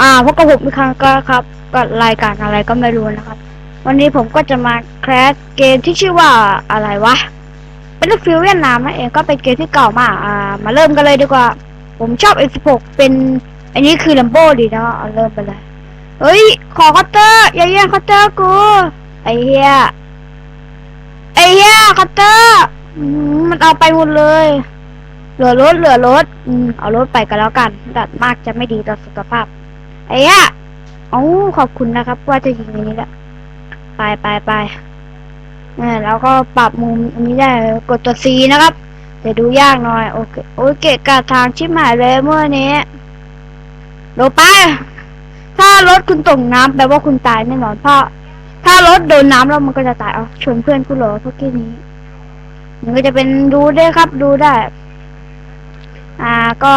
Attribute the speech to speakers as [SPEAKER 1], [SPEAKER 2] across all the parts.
[SPEAKER 1] อ่าพบกับผมอีกครั้งก็ครับก็รายการอะไรก็ไม่รู้นะครับ วันนี้ผมก็จะมาแคสเกมที่ชื่อว่าอะไรวะ เป็นฟิลเวียดนามนั่นเองก็เป็นเกมที่เก่ามากอ่า มาเริ่มกันเลยดีกว่า ผมชอบ F16 เป็น อันนี้คือลัมโบดีนะเอาเริ่มไปเลย เฮ้ย ขอคัตเตอร์อย่าแย่งคัตเตอร์กู ไอ้เหี้ย ไอ้เหี้ยคัตเตอร์มมันเอาไปหมดเลยเหลือรถเหลือรถ อืม เอารถไปก็แล้วกันดัดมากจะไม่ดีต่อสุขภาพ ไอ้ยะเอ้ขอบคุณนะครับ ว่าจะยิงอันนี้แหละไปไปไปเนี่ยแล้วก็ปรับมุมอันนี้ได้กดตัว C นะครับเดี๋ยวดูยากหน่อย โอเคโอเคกาทางชิบหายเลยเมื่อนี้โดไป ถ้ารถคุณตกน้ำแปลว่าคุณตายแน่นอนเพราะ ถ้ารถโดนน้ำแล้วมันก็จะตายเอาชนเพื่อนกูเหรอพวกกี้นี้ มันก็จะเป็นดูได้ครับดูได้ อ่าก็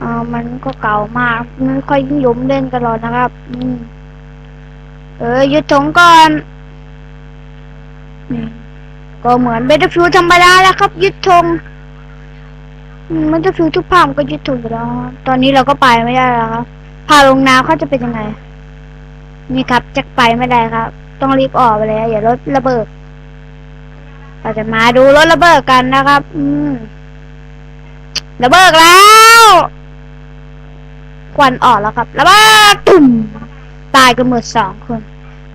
[SPEAKER 1] อมันก็เก่ามากไม่ค่อยนิยมเล่นกันหรอกนะครับ อืม เออยึดถงก่อนก็เหมือนเบตฟิวธรรมดาแล้วครับ ยึดธงมันจะฟิวทุกภาคมันก็ยึดธงอยู่แล้วตอนนี้เราก็ไปไม่ได้แล้วครับพาลงน้ำเขาจะเป็นยังไง นี่ครับจะไปไม่ได้ครับ ต้องรีบออกไปเลยอย่ารถระเบิดเราจะมาดูรถระเบิดกันนะครับ อืมระเบิดแล้ว ควันออกแล้วครับระเบิดตุ่มตายกันหมดสองคน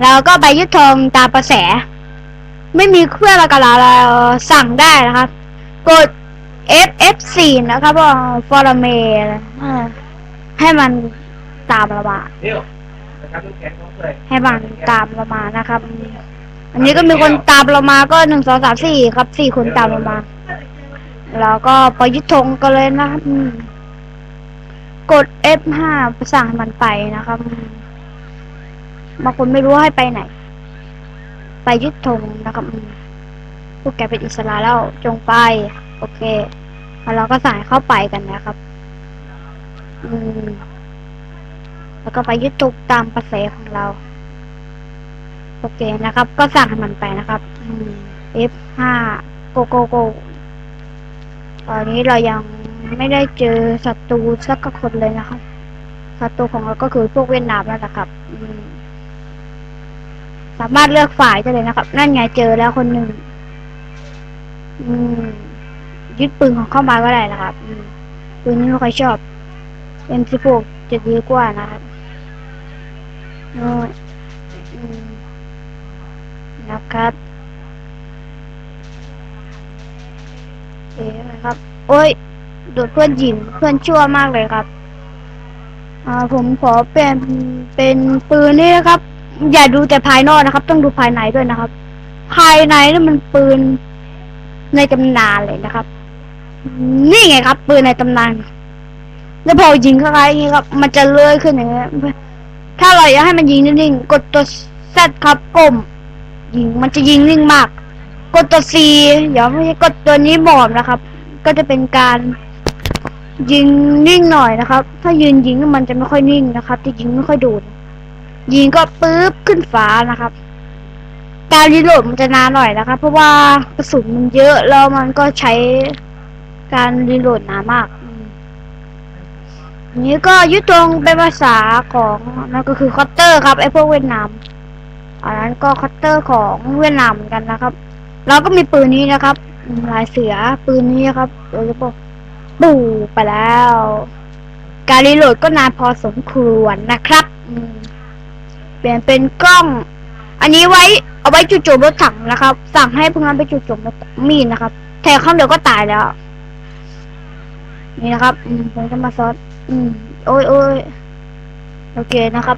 [SPEAKER 1] แล้วก็ไปยึดธงตามกระแส ไม่มีเครื่องละกันเราสั่งได้นะครับ กด F F4 นะครับว่าฟอร์เมให้มันตามเรามา
[SPEAKER 2] เดี๋ยวนะบลูกแข็งของเลย
[SPEAKER 1] ให้มันตามเรามานะครับ อันนี้ก็มีคนตามเรามาก็หนึ่งสองสามสี่ครับสี่คนตามเรามา แล้วก็ไปยึดธงกันเลยนะครับ กด F5 สั่งมันไปนะครับบางคนไม่รู้ให้ไปไหน ไปยึดธงนะครับพวกแกเป็นอิสระแล้วจงไป โอเคแล้วเราก็สั่งเข้าไปกันนะครับ อืม แล้วก็ไปยึดธงตามกระแสของเรา โอเคนะครับ ก็สั่งให้มันไปนะครับ F5 go go go ตอนนี้เรายัง ไม่ได้เจอศัตรูสักคนเลยนะครับศัตรูของเราก็คือพวกเวียดนามนั่นแหละครับสามารถเลือกฝ่ายได้เลยนะครับ นั่นไงเจอแล้วคนหนึ่งยึดปืนของเข้ามาก็ได้นะครับอืมปืนนี้ไม่ค่อยชอบ M16 จะดีกว่านะครับนะครับเอ๊ะครับ โอ้ย ดดเพื่อนหญิงเพื่อนชั่วมากเลยครับ อ่าผมขอเป็นเป็นปืนนี่นะครับ อย่าดูแต่ภายนอกนะครับ ต้องดูภายในด้วยนะครับ ภายในนี่มันปืนในตำนานเลยนะครับ นี่ไงครับ ปืนในตำนาน แล้วพอยิงเข้าไปอย่างนี้ครับ มันจะเลื่อยขึ้นอย่างเงี้ยถ้าเราอยากให้มันยิงนิ่งๆกดตัว Z ครับก้มยิงมันจะยิงนิ่งมาก กดตัว C อย่าไม่ใช่กดตัวนี้หมอบนะครับ ก็จะเป็นการ ยิงนิ่งหน่อยนะครับ ถ้ายืนยิงมันจะไม่ค่อยนิ่งนะครับ จะยิงไม่ค่อยโดนยิงก็ปึ๊บขึ้นฟ้านะครับ การรีโหลดมันจะนานหน่อยนะครับ เพราะว่ากระสุนมันเยอะแล้วมันก็ใช้การรีโหลดนานมากนี้ก็ยึดตรงเป็นภาษาของนั่นก็คือคัตเตอร์ครับไอพวกเวียดนามอันนั้นก็คัตเตอร์ของเวียดนามเหมือนกันนะครับ เราก็มีปืนนี้นะครับลายเสือปืนนี้ครับโดยเฉพาะ ปูไปแล้ว การรีโหลดก็นานพอสมควรนะครับเปลี่ยนเป็นกล้อง อันนี้ไว้เอาไว้จู่โจมรถถังนะครับ สั่งให้พวกนั้นไปจู่โจมรถมีดนะครับแทงข้างเดียวก็ตายแล้ว นี่นะครับมผมจะมาซอสอืมโอ้ยโอ้ยโอเคนะครับ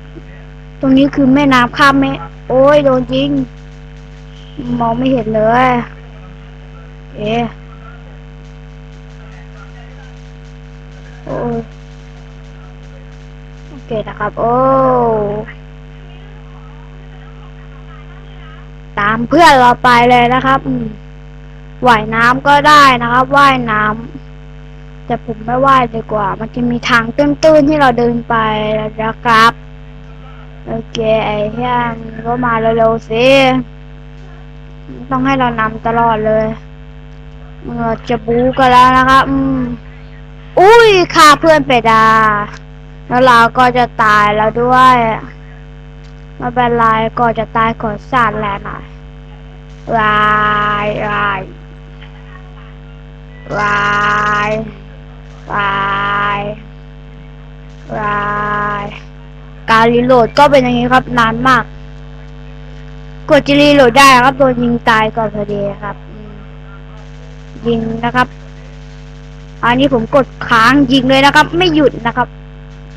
[SPEAKER 1] ตรงนี้คือแม่น้ำข้ามแม่โอ้ยโดนจริง มองไม่เห็นเลย เอ๊ะ โอเคนะครับ โอ้ ตามเพื่อนเราไปเลยนะครับว่ายน้ำก็ได้นะครับ ว่ายน้ำแต่ผมไม่ว่ายดีกว่า มันจะมีทางตื้นๆที่เราเดินไปนะครับโอเคไอ้เฮียมงก็มาเร็วๆสิต้องให้เรานำตลอดเลยเราจะบูกันแล้วนะครับ อืม อุ้ยฆ่าเพื่อนไปดา แล้วเราก็จะตายแล้วด้วยไมาเป็นไรก็จะตายก่อนสาดแลหน่อยวายวายวายวายวายการรีโหลดก็เป็นอย่างนี้ครับนานมาก กดจะรีโหลดได้ครับโดนยิงตายก่อนพอดีครับ ยิงนะครับ อันนี้ผมกดค้างยิงเลยนะครับ ไม่หยุดนะครับ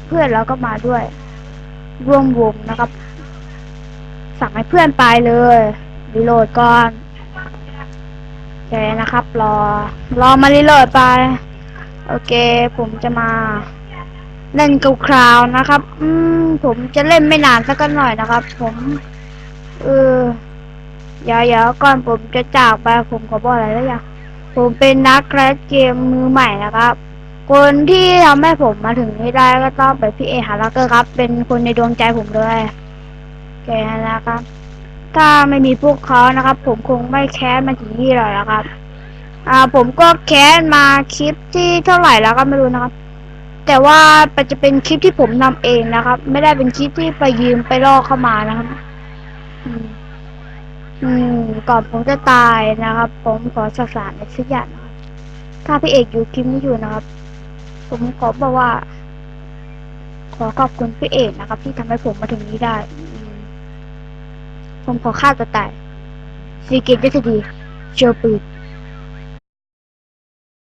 [SPEAKER 1] เพื่อนเราก็มาด้วย ร่วมวงนะครับ สั่งให้เพื่อนไปเลยรีโหลดก่อนโอเคนะครับ รอ รอมารีโหลดไป โอเค ผมจะมา เล่นกับคราวนะครับ อืมผมจะเล่นไม่นานสักหน่อยนะครับ ผมเออเดี๋ยวๆก่อนผมจะจากไปผมขอบอกอะไรแล้วอย่าง ผมเป็นนักแคสเกมมือใหม่นะครับ คนที่ทำให้ผมมาถึงนี้ได้ก็ต้องเป็นพี่เอฮาร์เกอร์ครับ เป็นคนในดวงใจผมเลยแกนะครับ ถ้าไม่มีพวกเขานะครับ ผมคงไม่แคสมาถึงนี่หรอกนะครับ อ่า ผมก็แคสมาคลิปที่เท่าไหร่แล้วก็ไม่รู้นะครับ แต่ว่าจะเป็นคลิปที่ผมทำเองนะครับ ไม่ได้เป็นคลิปที่ไปยืมไปลอกเข้ามานะครับ อืม อืม ก่อนผมจะตายนะครับ ผมขอสสารในสักอย่างนะครับ ถ้าพี่เอกอยู่คลิปนี้อยู่นะครับ ผมขอบอกว่า ขอขอบคุณพี่เอกนะครับ ที่ทำให้ผมมาถึงนี้ได้ ผมขอฆ่าตัวตายซีเกตจะดีเจอปืน